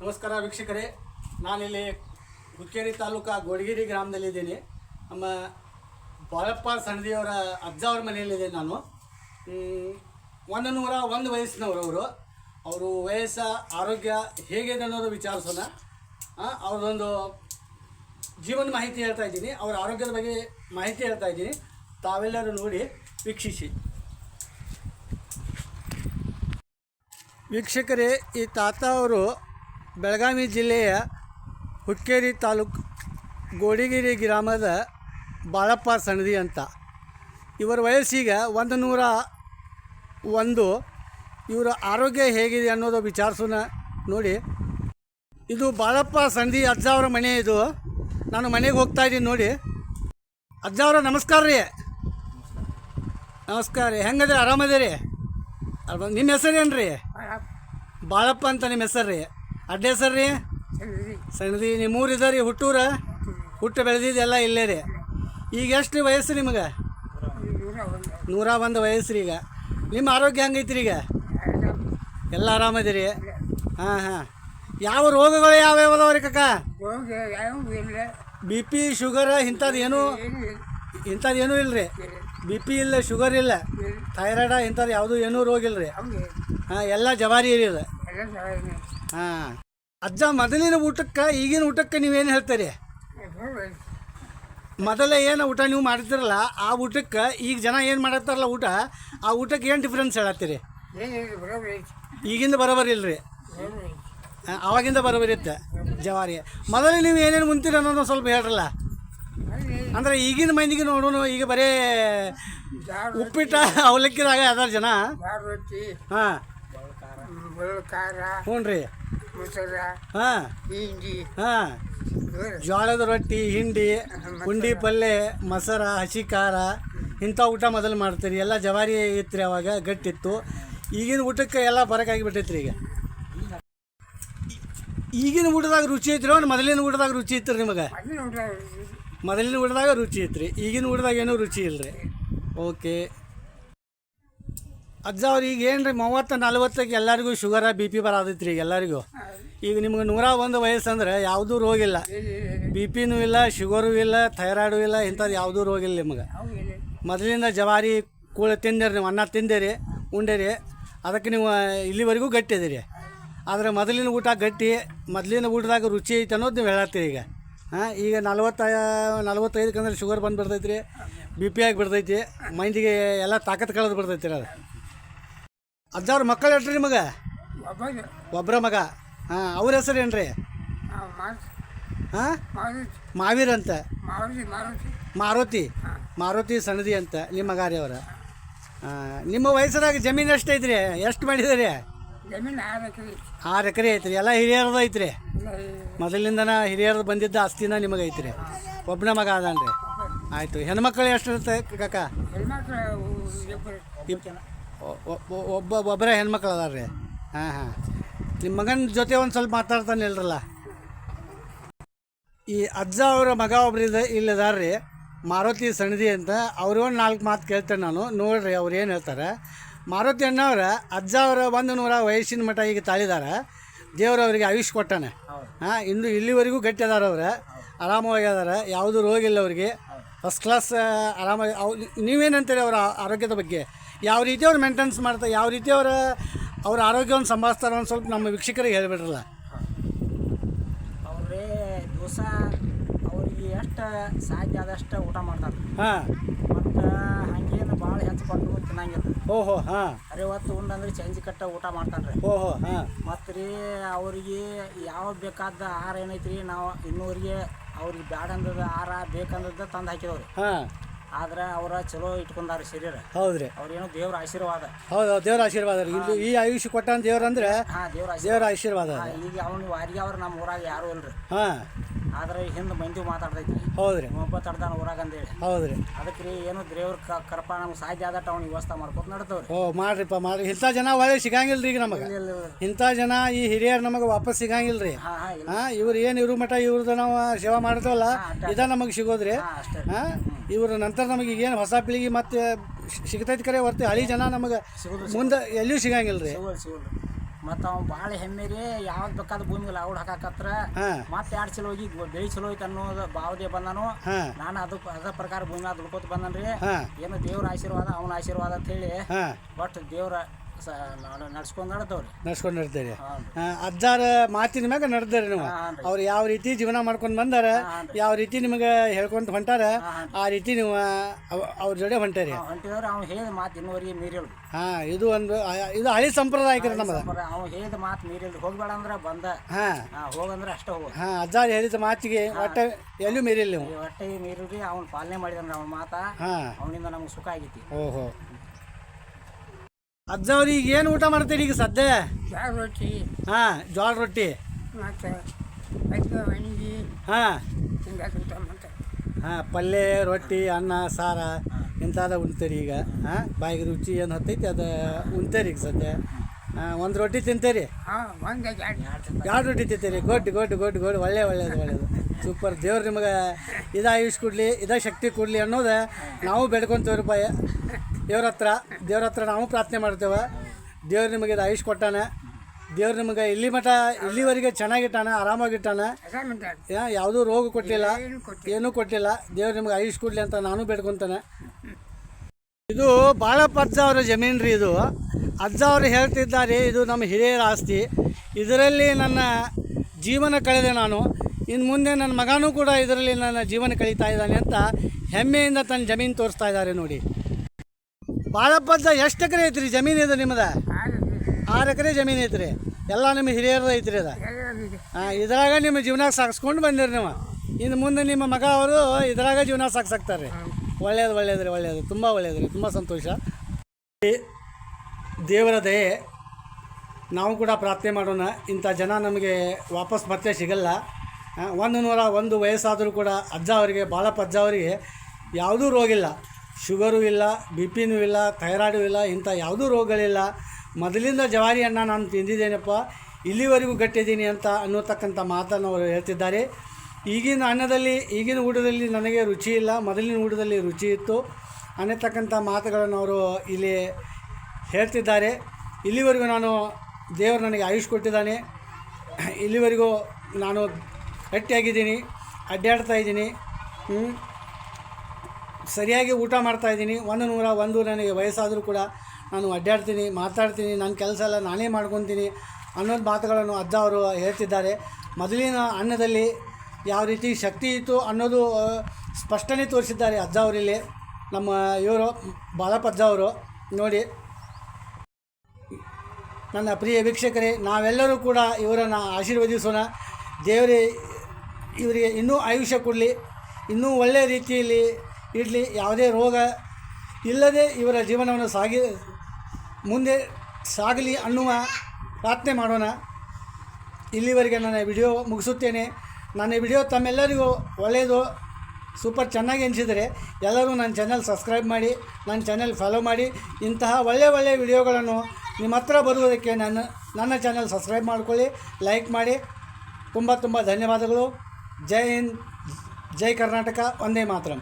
ನಮಸ್ಕಾರ ವೀಕ್ಷಕರೇ. ನಾನಿಲ್ಲಿ ಗುಕ್ಕೇರಿ ತಾಲೂಕಾ ಗೋಡಗಿರಿ ಗ್ರಾಮದಲ್ಲಿದ್ದೀನಿ. ನಮ್ಮ ಬಾಳಪ್ಪ ಸಣದಿಯವರ ಅಜ್ಜ ಅವ್ರ ಮನೆಯಲ್ಲಿದ್ದೀನಿ ನಾನು. ಒಂದು ನೂರ ಒಂದು ವಯಸ್ಸಿನವರು ಅವರು. ಅವರು ವಯಸ್ಸ, ಆರೋಗ್ಯ ಹೇಗಿದೆ ಅನ್ನೋದು ವಿಚಾರಿಸೋಣ. ಅವ್ರದ್ದೊಂದು ಜೀವನ ಮಾಹಿತಿ ಹೇಳ್ತಾ ಇದ್ದೀನಿ. ಅವರ ಆರೋಗ್ಯದ ಬಗ್ಗೆ ಮಾಹಿತಿ ಹೇಳ್ತಾ ಇದ್ದೀನಿ. ತಾವೆಲ್ಲರೂ ನೋಡಿ, ವೀಕ್ಷಿಸಿ. ವೀಕ್ಷಕರೇ, ಈ ತಾತ ಅವರು ಬೆಳಗಾವಿ ಜಿಲ್ಲೆಯ ಹುಕ್ಕೇರಿ ತಾಲೂಕು ಗೋಡಿಗಿರಿ ಗ್ರಾಮದ ಬಾಳಪ್ಪ ಸಣದಿ ಅಂತ. ಇವರ ವಯಸ್ಸೀಗ ಒಂದು ನೂರ ಒಂದು. ಇವರ ಆರೋಗ್ಯ ಹೇಗಿದೆ ಅನ್ನೋದು ವಿಚಾರಿಸೋಣ ನೋಡಿ. ಇದು ಬಾಳಪ್ಪ ಸಣದಿ ಅಜ್ಜ ಅವರ ಮನೆ ಇದು. ನಾನು ಮನೆಗೆ ಹೋಗ್ತಾ ಇದ್ದೀನಿ ನೋಡಿ. ಅಜ್ಜ ಅವರ ನಮಸ್ಕಾರ ರೀ. ನಮಸ್ಕಾರ ರೀ. ಹೆಂಗದ್ರಿ ಆರಾಮದೇ ರೀ? ನಿಮ್ಮ ಹೆಸರು ಏನು ರೀ ಬಾಳಪ್ಪ ಅಂತ ನಿಮ್ಮ ಹೆಸರು ರೀ. ಅಡ್ಡ ಹೆಸರು ರೀ? ಸಣ್ಣದಿ. ನಿಮ್ಮ ಊರು ಇದಾರೆ ರೀ ಹುಟ್ಟೂರ? ಹುಟ್ಟು ಬೆಳೆದಿದ್ದೆಲ್ಲ ಇಲ್ಲೇ ರೀ. ಈಗ ಎಷ್ಟು ವಯಸ್ಸು ನಿಮಗೆ? ನೂರ ಒಂದು. ವಯಸ್ಸು ರೀ ಈಗ. ನಿಮ್ಮ ಆರೋಗ್ಯ ಹೆಂಗೈತ್ರಿ ಈಗ? ಎಲ್ಲ ಆರಾಮದಿರಿ? ಹಾಂ ಹಾಂ. ಯಾವ ರೋಗಗಳು ಯಾವ್ಯಾವ ರೀ ಕಕ್ಕ ಬಿ ಪಿ ಶುಗರ್ ಇಂಥದ್ದು ಏನು? ಇಂಥದ್ದು ಏನೂ ಇಲ್ಲ ರೀ ಬಿ ಪಿ ಇಲ್ಲ ಶುಗರ್ ಇಲ್ಲ? ಥೈರಾಯ್ಡ ಇಂಥದ್ದು ಯಾವುದೂ ಏನೂ ರೋಗ ಇಲ್ಲ ರೀ ಹಾಂ ಎಲ್ಲ ಜವಾರಿ ರೀ ಇದು ಹಾಂ. ಅಜ್ಜ ಮೊದಲಿನ ಊಟಕ್ಕೆ ಈಗಿನ ಊಟಕ್ಕೆ ನೀವೇನು ಹೇಳ್ತೀರಿ? ಮೊದಲೇ ಏನು ಊಟ ನೀವು ಮಾಡಿದ್ರಲ್ಲ ಆ ಊಟಕ್ಕೆ ಈಗ ಜನ ಏನು ಮಾಡತ್ತಾರಲ್ಲ ಊಟ ಆ ಊಟಕ್ಕೆ ಏನು ಡಿಫ್ರೆನ್ಸ್ ಹೇಳತ್ತೀರಿ? ಈಗಿಂದ ಬರೋಬರಿ ಇಲ್ರಿ. ಆ, ಅವಾಗಿಂದ ಬರೋಬರಿ ಇತ್ತು ಜವಾರಿ. ಮೊದಲೇ ನೀವು ಏನೇನು ಮುಂತೀರಿ ಅನ್ನೋದು ಸ್ವಲ್ಪ ಹೇಳ್ರಲ್ಲ. ಅಂದ್ರೆ ಈಗಿನ ಮಂದಿಗೆ ನೋಡೋಣ ಈಗ ಬರೀ ಉಪ್ಪಿಟ್ಟ ಅವಲಕ್ಕಿದಾಗ ಅದಾರ ಜನ. ರೊಟ್ಟಿ. ಹಾಂ ಖಾರ ಹ್ಞೂ ರೀ ಮೊಸರ ಹಾಂ. ಹಿಂಡಿ. ಹಾಂ. ಜೋಳದ ರೊಟ್ಟಿ ಹಿಂಡಿ ಉಂಡಿ ಪಲ್ಯ ಮೊಸರ ಹಸಿ ಖಾರ ಇಂಥ ಊಟ ಮೊದಲು ಮಾಡ್ತೀರಿ. ಎಲ್ಲ ಜವಾರಿ ಇತ್ತು ರೀ ಅವಾಗ ಗಟ್ಟಿತ್ತು. ಈಗಿನ ಊಟಕ್ಕೆ ಎಲ್ಲ ಬರಕಾಗಿಬಿಟ್ಟೈತೆ ರೀ ಈಗ. ಈಗಿನ ಊಟದಾಗ ರುಚಿ ಐತ್ರಿ ಅವ್ನು ಮೊದಲಿನ ಊಟದಾಗ ರುಚಿ ಇತ್ತು ರೀ ನಿಮಗೆ? ಮೊದಲಿನ ಊಟದಾಗ ರುಚಿ. ಐತ್ರಿ. ಈಗಿನ ಊಟದಾಗ ಏನೂ ರುಚಿ ಇಲ್ಲ ರೀ ಓಕೆ. ಅಜ್ಜ ಈಗ ಏನು ರೀ ಮೂವತ್ತು, ನಲ್ವತ್ತಕ್ಕೆ ಎಲ್ಲರಿಗೂ ಶುಗರ, ಬಿ ಪಿ ಬರೋದೈತೆ ರೀ ಎಲ್ಲರಿಗೂ. ಈಗ ನಿಮ್ಗೆ ನೂರ ಒಂದು ವಯಸ್ಸು ಅಂದ್ರೆ ಯಾವುದೂ ರೋಗ ಇಲ್ಲ. ಬಿ ಪಿನೂ ಇಲ್ಲ, ಶುಗರೂ ಇಲ್ಲ, ಥೈರಾಯ್ಡು ಇಲ್ಲ ಇಂಥದ್ದು ಯಾವುದೂ ರೋಗ ಇಲ್ಲ ನಿಮಗೆ. ಮೊದಲಿಂದ ಜವಾರಿ ಕೂಳ ತಿಂದಿರಿ ನೀವು, ಅನ್ನ ತಿಂದಿರಿ, ಉಂಡಿರಿ, ಅದಕ್ಕೆ ನೀವು ಇಲ್ಲಿವರೆಗೂ ಗಟ್ಟಿ ಇದೀರಿ ಆದರೆ ಮೊದಲಿನ ಊಟ ಗಟ್ಟಿ, ಮೊದಲಿನ ಊಟದಾಗ ರುಚಿ ಐತೆ ಅನ್ನೋದು ನೀವು ಹೇಳತ್ತೀರಿ ಈಗ. ಹಾಂ, ಈಗ ನಲ್ವತ್ತ, ನಲ್ವತ್ತೈದಕ್ಕೆ ಅಂದ್ರೆ ಶುಗರ್ ಬಂದು ಬಿಡ್ತೈತಿ ರೀ ಬಿ ಪಿ ಆಗಿ ಬಿಡ್ತೈತಿ, ಮೈಂದಿಗೆ ಎಲ್ಲ ತಾಕತ್ತು ಕಳೆದು ಬಿಡ್ತೈತಿ ರೀ ಅದು. ಅಜ್ಜವ್ರ ಮಕ್ಕಳು ಹೇಳ್ರಿ ನಿಮಗೆ? ಒಬ್ಬರ ಮಗ. ಹಾಂ ಅವ್ರ ಹೆಸರು ಏನು ರೀ ಹಾಂ? ಮಾವೀರ್ ಅಂತ. ಮಾರುತಿ ಮಾರುತಿ. ಸಣದಿ ಅಂತ ನಿಮ್ಮ ಮಗ ರೀ ಅವರ ನಿಮ್ಮ ವಯಸ್ಸದಾಗ ಜಮೀನು ಎಷ್ಟು ಐತ್ರಿ? ಎಷ್ಟು ಮಾಡಿದಿರಿ? ಜಮೀನು ಆರು ಎಕರೆ ಐತ್ರಿ. ಎಲ್ಲ ಹಿರಿಯರದು ಐತ್ರಿ? ಮೊದಲಿಂದನ ಹಿರಿಯರ್ದು ಬಂದಿದ್ದ ಆಸ್ತಿನ ನಿಮಗೆ ಐತ್ರಿ? ಒಬ್ಬನ ಮಗ ಅದಾನ್ರಿ? ಆಯಿತು. ಹೆಣ್ಮಕ್ಳು ಎಷ್ಟು ಇರುತ್ತೆ ಕಾಕ? ಒಬ್ಬ ಒಬ್ಬರೇ ಹೆಣ್ಮಕ್ಳು ಅದಾರ ರೀ ಹಾಂ ಹಾಂ. ನಿಮ್ಮ ಮಗನ ಜೊತೆ ಒಂದು ಸ್ವಲ್ಪ ಮಾತಾಡ್ತಾನೆ ಇಲ್ರಲ್ಲ? ಈ ಅಜ್ಜ ಅವರ ಮಗ ಒಬ್ರು ಇದೆ ಇಲ್ಲದಾರ ರೀ ಮಾರುತಿ ಸಣದಿ ಅಂತ ಅವ್ರು ಒಂದು ನಾಲ್ಕು ಮಾತು ಕೇಳ್ತೇನೆ ನಾನು. ನೋಡ್ರಿ ಅವ್ರು ಏನು ಹೇಳ್ತಾರೆ. ಮಾರುತಿ ಅಣ್ಣವ್ರ ಅಜ್ಜ ಅವರ ಒಂದು ನೂರ ವಯಸ್ಸಿನ ಮಠ ಈಗ ತಾಳಿದಾರ. ದೇವರು ಅವರಿಗೆ ಆಯುಷ್ ಕೊಟ್ಟಾನೆ. ಹಾಂ ಇಂದು ಇಲ್ಲಿವರೆಗೂ ಗಟ್ಟಿ ಅದಾರ ಅವ್ರು. ಆರಾಮವಾಗಿ ಅದಾರ. ಯಾವುದೂ ರೋಗ ಇಲ್ಲ ಅವ್ರಿಗೆ ಫಸ್ಟ್ ಕ್ಲಾಸ್ ಆರಾಮಾಗಿ ಅವ್ ನೀವೇನಂತೀರಿ ಅವರ ಆರೋಗ್ಯದ ಬಗ್ಗೆ? ಯಾವ ರೀತಿ ಅವ್ರು ಮೇಂಟೆನ್ಸ್ ಮಾಡ್ತಾರೆ ಯಾವ ರೀತಿ ಅವರ ಅವ್ರ ಆರೋಗ್ಯವನ್ನು ಸಂಭಾಳಿಸ್ತಾರೆ ಒಂದು ಸ್ವಲ್ಪ ನಮ್ಮ ವೀಕ್ಷಕರಿಗೆ ಹೇಳಿಬಿಡ್ರಲ್ಲ. ಅವರೇ ದಿವಸ ಅವ್ರಿಗೆ ಎಷ್ಟು ಸಾಧ್ಯ ಆದಷ್ಟು ಊಟ ಮಾಡ್ತಾರೆ. ಹಾಂ. ಮತ್ತು ಹಂಗೇನು ಭಾಳ ಹೆಚ್ಚು ಕೊಟ್ಟು ತಿನ್ನಂಗಿಲ್ಲ. ಓಹೋ ಹಾಂ. ಅರೆ ಹೊತ್ತು ಉಂಡಂದ್ರೆ ಚಂಜಿ ಕಟ್ಟ ಊಟ ಮಾಡ್ತಾನೆ ರೀ ಓಹೋ ಹಾಂ. ಮತ್ತು ರೀ ಅವ್ರಿಗೆ ಯಾವ ಬೇಕಾದ ಆಹಾರ ಏನೈತಿ ರೀ ನಾವು ಇನ್ನೂರಿಗೆ ಅವ್ರಿಗೆ ಬ್ಯಾಡ ಅಂದದ ಆಹಾರ ಬೇಕಂದದ ತಂದು ಹಾಕಿದವ್ರಿ. ಹಾಂ. ಆದ್ರೆ ಅವರ ಚಲೋ ಇಟ್ಕೊಂಡಾರ ಶರೀರ. ಹೌದ್ರಿ. ಅವ್ರೇನೋ ದೇವ್ರ ಆಶೀರ್ವಾದ. ಹೌದು ದೇವ್ರ ಆಶೀರ್ವಾದ ರೀ. ಇದು ಈ ಆಯುಷ್ಯ ಕೊಟ್ಟಾನ ದೇವ್ರ ಅಂದ್ರೆ ಹಾಂ ದೇವ್ರ ಆಶೀರ್ವಾದ. ದೇವ್ರ ಆಶೀರ್ವಾದ ಹಾ, ಈಗ ಅವ್ನು ವಾರಿಗೆ ಅವ್ರ ನಮ್ಮ ಊರಾಗ ಯಾರು ಇಲ್ರಿ. ಹಾ. ಆದ್ರೆ ಹಿಂದೆ ಮಂದಿ ಮಾತಾಡ್ತೈತಿ. ಹೌದ್ರಿ. ಒಬ್ಬ ತಡ್ದಾನ ಊರಾಗ ಅಂತೇಳಿ ಹೌದ್ರಿ. ಅದಕ್ಕೆ ರೀ ಏನು ದೇವ್ರ ಕರ್ಪ ಕೃಪಾ ನಮ್ಗೆ ಸಾಧ್ಯ ಆದಟ್ಟ ಅವ್ನಿಗೆ ವ್ಯವಸ್ಥೆ ಮಾಡ್ಕೊತ ನಡ್ತವ್ರಿ ಓ ಮಾಡ್ರಿಪ್ಪ ಮಾಡ್ರಿ. ಇಂಥ ಜನ ಒಳ್ಳೆ ಸಿಗಂಗಿಲ್ಲ ರೀ ಈಗ ನಮಗೆ. ಇಂಥ ಜನ ಈ ಹಿರಿಯರು ನಮಗೆ ವಾಪಸ್ ಸಿಗಂಗಿಲ್ಲ ರೀ ಹಾ ಹಾಂ ಇಲ್ಲ. ಹಾಂ ಇವ್ರು ಏನು ಇವ್ರ ಮಠ ಇವ್ರದ್ದು ನಾವು ಸೇವಾ ಮಾಡ್ತೇವಲ್ಲ ಇದ ನಮಗೆ ಸಿಗೋದ್ರಿ. ಹಾ ಅಷ್ಟೇ. ಹಾಂ? ಇವ್ರ ನಂತರ ನಮಗೆ ಏನು ಹೊಸ ಪೀಳಿಗೆ ಮತ್ತೆ ಸಿಗ್ತೈತಿ ಕರೆ ಹೊರ್ತಿ ಹಳಿ ಜನ ನಮಗೆ ಮುಂದೆ ಎಲ್ಲಿಯೂ ಸಿಗಂಗಿಲ್ಲ ರೀ. ಮತ್ತು ಅವ್ನು ಭಾಳ ಹೆಮ್ಮೆ ರೀ ಯಾವ್ದು ಬೇಕಾದ ಭೂಮಿಗೆ ಲಾವುಡ್ ಹಾಕಾಕತ್ರ ಮತ್ತೆ ಎರಡು ಚಲೋ ಹೋಗಿ ಬೆಳಿ ಚಲೋ ಐತೆ ಅನ್ನೋದು ಭಾವದೆ ಬಂದಾನು. ನಾನು ಅದು ಅದ ಪ್ರಕಾರ ಭೂಮಿ ದುಡ್ಕೋತ ಬಂದನ್ರಿ. ಏನು ದೇವ್ರ ಆಶೀರ್ವಾದ ಅವನ ಆಶೀರ್ವಾದ ಅಂತ ಹೇಳಿ ಬಟ್ ದೇವ್ರ ನಡ್ಸ್ಕೊಂಡು ಹಾಂ ಅಜ್ಜಾರ ಮಾತಿನ ಮ್ಯಾಗ ನಡೆದ್ರಿ ನೀವು. ಅವ್ರು ಯಾವ ರೀತಿ ಜೀವನ ಮಾಡ್ಕೊಂಡು ಬಂದಾರ ಯಾವ ರೀತಿ ನಿಮಗೆ ಹೇಳ್ಕೊಂತ ಹೊಂಟಾರ ಆ ರೀತಿ ನೀವು ಅವ್- ಅವ್ರ ಜೋಡಿ ಹೊಂಟಾರಿ. ಹಾ ಇದು ಒಂದು ಇದು ಹಳಿ ಸಂಪ್ರದಾಯಕ ರೀ ನಮ್ಮದು ಹೋಗ್ಬೇಡ ಅಂದ್ರೆ ಬಂದ. ಹೋಗಂದ್ರೆ ಅಷ್ಟೇ ಹೋಗ ಹಾಂ ಅಜ್ಜಾರು ಹೇಳಿದ ಮಾತಿಗೆ ಒಟ್ಟ ಎಲ್ಲೂ ಮೀರಿಲ್ಲ ನೀವು. ಒಟ್ಟೆ ಮೀರಿ ಅವ್ನು ಪಾಲನೆ ಮಾಡಿದ್ರೆ ಅವ್ನ ಮಾತಾ. ಹಾಂ. ಅವನಿಂದ ನಮ್ಗೆ ಸುಖ ಆಗೈತಿ. ಓಹೋ. ಅಜ್ಜವ್ರಿಗೆ ಏನು ಊಟ ಮಾಡ್ತೀರಿ ಈಗ ಸದ್ಯ? ರೊಟ್ಟಿ. ಹಾಂ ಜೋಳ ರೊಟ್ಟಿ. ಮತ್ತು ಹಾಂ. ಹಿಂಗಾಗಿ ಊಟ ಮಾಡ್ತಾರೆ ಹಾಂ ಪಲ್ಯ ರೊಟ್ಟಿ ಅನ್ನ ಸಾರ ಇಂಥದ ಉಣ್ತೀರಿ ಈಗ. ಹಾಂ ಬಾಯಿಗೆ ರುಚಿ ಏನು ಹತ್ತೈತಿ ಅದು ಉಣ್ತೀರಿ ಈಗ ಸದ್ಯ. ಹಾಂ ಒಂದು ರೊಟ್ಟಿ ತಿಂತೀರಿ? ಹಾಂ ಒಂದು ಎರಡು ಎರಡು ರೊಟ್ಟಿ ತಿಂತೀರಿ. ಗೊಡ್ಡು ಗೊಡ್ಡು ಗೊಡ್ಡು ಗೊಡ್ಡು ಒಳ್ಳೆ ಒಳ್ಳೇದು ಒಳ್ಳೇದು. ಸೂಪರ್. ದೇವ್ರು ನಿಮಗೆ ಇದ ಆಯುಷ್ ಕೊಡಲಿ ಇದ ಶಕ್ತಿ ಕೊಡಲಿ ಅನ್ನೋದು ನಾವು ಬೇಡ್ಕೊತೀವ್ರಪ್ಪ. ದೇವ್ರ ಹತ್ರ ದೇವ್ರ ಹತ್ರ ನಾವು ಪ್ರಾರ್ಥನೆ ಮಾಡ್ತೇವೆ. ದೇವ್ರು ನಿಮಗೆ ಆಯುಷ್ ಕೊಟ್ಟಾನೆ. ದೇವ್ರು ನಿಮಗೆ ಇಲ್ಲಿ ಮಠ, ಇಲ್ಲಿವರೆಗೆ ಚೆನ್ನಾಗಿಟ್ಟಾನೆ, ಆರಾಮಾಗಿಟ್ಟಾನೆ. ಯಾವುದೂ ರೋಗ ಕೊಟ್ಟಿಲ್ಲ, ಏನು ಕೊಟ್ಟು ಏನೂ ಕೊಟ್ಟಿಲ್ಲ. ದೇವ್ರು ನಿಮ್ಗೆ ಆಯುಷ್ ಕೊಡ್ಲಿ ಅಂತ ನಾನು ಬೇಡ್ಕೊತಾನೆ. ಇದು ಬಾಳಪ್ಪ ಅಜ್ಜ ಅವರ ಜಮೀನು ರೀ ಇದು. ಅಜ್ಜ ಅವರು ಹೇಳ್ತಿದ್ದಾರೆ, ಇದು ನಮ್ಮ ಹಿರಿಯರ ಆಸ್ತಿ. ಇದರಲ್ಲಿ ನನ್ನ ಜೀವನ ಕಳೆದೆ ನಾನು. ಇನ್ನು ಮುಂದೆ ನನ್ನ ಮಗನೂ ಕೂಡ ಇದರಲ್ಲಿ ನನ್ನ ಜೀವನ ಕಳೀತಾ ಇದ್ದಾನೆ ಅಂತ ಹೆಮ್ಮೆಯಿಂದ ತನ್ನ ಜಮೀನು ತೋರಿಸ್ತಾ ಇದ್ದಾರೆ ನೋಡಿ. ಬಾಳಪ್ಪ ಅಜ್ಜ ಎಷ್ಟು ಎಕರೆ ಐತ್ರಿ ಜಮೀನು ಇದು ಆಗಿದೆ ಆರು ಎಕರೆ ಜಮೀನು ಐತ್ರಿ. ಎಲ್ಲ ನಿಮ್ಮ ಹಿರಿಯರದ ಐತ್ರಿ ಅದ? ಹಾಂ ಇದ್ರಾಗ ನಿಮ್ಮ ಜೀವನ ಸಾಗಿಸ್ಕೊಂಡು ಬಂದಿರಿ ನೀವು. ಇನ್ನು ಮುಂದೆ ನಿಮ್ಮ ಮಗ ಅವರು ಇದ್ರಾಗ ಜೀವನ ಸಾಗಿಸಾಕ್ತಾರೆ. ರೀ ಒಳ್ಳೇದು ಒಳ್ಳೇದು ರೀ ಒಳ್ಳೇದು. ತುಂಬ ಒಳ್ಳೇದು ರೀ ತುಂಬ ಸಂತೋಷ. ದೇವರ ದಯೆ, ನಾವು ಕೂಡ ಪ್ರಾರ್ಥನೆ ಮಾಡೋಣ. ಇಂಥ ಜನ ನಮಗೆ ವಾಪಸ್ ಮತ್ತೆ ಸಿಗಲ್ಲ. ಒಂದು ನೂರ ಒಂದು ವಯಸ್ಸಾದರೂ ಕೂಡ ಅಜ್ಜ ಅವರಿಗೆ, ಬಾಳಪ್ಪ ಅಜ್ಜ ಅವರಿಗೆ ಯಾವುದೂ ರೋಗ ಇಲ್ಲ ಶುಗರು ಇಲ್ಲ, ಬಿ ಪಿನೂ ಇಲ್ಲ, ಥೈರಾಯ್ಡು ಇಲ್ಲ, ಇಂಥ ಯಾವುದೂ ರೋಗಗಳಿಲ್ಲ. ಮೊದಲಿಂದ ಜವಾರಿಯನ್ನು ನಾನು ತಿಂದಿದ್ದೇನಪ್ಪ, ಇಲ್ಲಿವರೆಗೂ ಗಟ್ಟಿದ್ದೀನಿ ಅಂತ ಅನ್ನೋತಕ್ಕಂಥ ಮಾತನ್ನು ಅವರು ಹೇಳ್ತಿದ್ದಾರೆ. ಈಗಿನ ಅನ್ನದಲ್ಲಿ, ಈಗಿನ ಊಟದಲ್ಲಿ ನನಗೆ ರುಚಿ ಇಲ್ಲ, ಮೊದಲಿನ ಊಟದಲ್ಲಿ ರುಚಿ ಇತ್ತು. ಅನ್ನತಕ್ಕಂಥ ಮಾತುಗಳನ್ನು ಅವರು ಇಲ್ಲಿ ಹೇಳ್ತಿದ್ದಾರೆ. ಇಲ್ಲಿವರೆಗೂ ನಾನು ದೇವರು ನನಗೆ ಆಯುಷ್ ಕೊಟ್ಟಿದ್ದಾನೆ. ಇಲ್ಲಿವರೆಗೂ ನಾನು ಗಟ್ಟಿಯಾಗಿದ್ದೀನಿ, ಅಡ್ಡಾಡ್ತಾ ಇದ್ದೀನಿ. ಸರಿಯಾಗಿ ಊಟ ಮಾಡ್ತಾ ಇದ್ದೀನಿ. ಒಂದು ನೂರ, ಒಂದು ನನಗೆ ವಯಸ್ಸಾದರೂ ಕೂಡ ನಾನು ಅಡ್ಡಾಡ್ತೀನಿ, ಮಾತಾಡ್ತೀನಿ, ನನ್ನ ಕೆಲಸ ಎಲ್ಲ ನಾನೇ ಮಾಡ್ಕೊತೀನಿ ಅನ್ನೋದು ಮಾತುಗಳನ್ನು ಅಜ್ಜ ಅವರು ಹೇಳ್ತಿದ್ದಾರೆ. ಮೊದಲಿನ ಅನ್ನದಲ್ಲಿ ಯಾವ ರೀತಿ ಶಕ್ತಿ ಇತ್ತು ಅನ್ನೋದು ಸ್ಪಷ್ಟನೆ ತೋರಿಸಿದ್ದಾರೆ ಅಜ್ಜ ಅವರಿಲ್ಲಿ. ನಮ್ಮ ಇವರು, ಬಾಲಪ್ಪ ಅಜ್ಜ ಅವರು, ನೋಡಿ. ನನ್ನ ಪ್ರಿಯ ವೀಕ್ಷಕರೇ, ನಾವೆಲ್ಲರೂ ಕೂಡ ಇವರನ್ನು ಆಶೀರ್ವದಿಸೋಣ. ದೇವರೇ, ಇವರಿಗೆ ಇನ್ನೂ ಆಯುಷ್ಯ ಕೊಡಲಿ, ಇನ್ನೂ ಒಳ್ಳೆಯ ರೀತಿಯಲ್ಲಿ ಇಡಲಿ ಯಾವುದೇ ರೋಗ ಇಲ್ಲದೆ ಇವರ ಜೀವನವನ್ನು ಸಾಗಿ ಮುಂದೆ ಸಾಗಲಿ ಅನ್ನುವ ಪ್ರಾರ್ಥನೆ ಮಾಡೋಣ. ಇಲ್ಲಿವರೆಗೆ ನನ್ನ ವಿಡಿಯೋ ಮುಗಿಸುತ್ತೇನೆ. ನನ್ನ ವಿಡಿಯೋ ತಮ್ಮೆಲ್ಲರಿಗೂ ಒಳ್ಳೆಯದು, ಸೂಪರ್ ಚೆನ್ನಾಗಿ ಅನಿಸಿದರೆ ಎಲ್ಲರೂ ನನ್ನ ಚಾನಲ್ ಸಬ್ಸ್ಕ್ರೈಬ್ ಮಾಡಿ, ನನ್ನ ಚಾನಲ್ ಫಾಲೋ ಮಾಡಿ. ಇಂತಹ ಒಳ್ಳೆಯ ಒಳ್ಳೆಯ ವಿಡಿಯೋಗಳನ್ನು ನಿಮ್ಮ ಹತ್ರ ಬರುವುದಕ್ಕೆ ನನ್ನ ನನ್ನ ಚಾನಲ್ ಸಬ್ಸ್ಕ್ರೈಬ್ ಮಾಡ್ಕೊಳ್ಳಿ, ಲೈಕ್ ಮಾಡಿ. ತುಂಬ ತುಂಬ ಧನ್ಯವಾದಗಳು. ಜೈ ಹಿಂದ್, ಜೈ ಕರ್ನಾಟಕ ಒಂದೇ ಮಾತರಂ.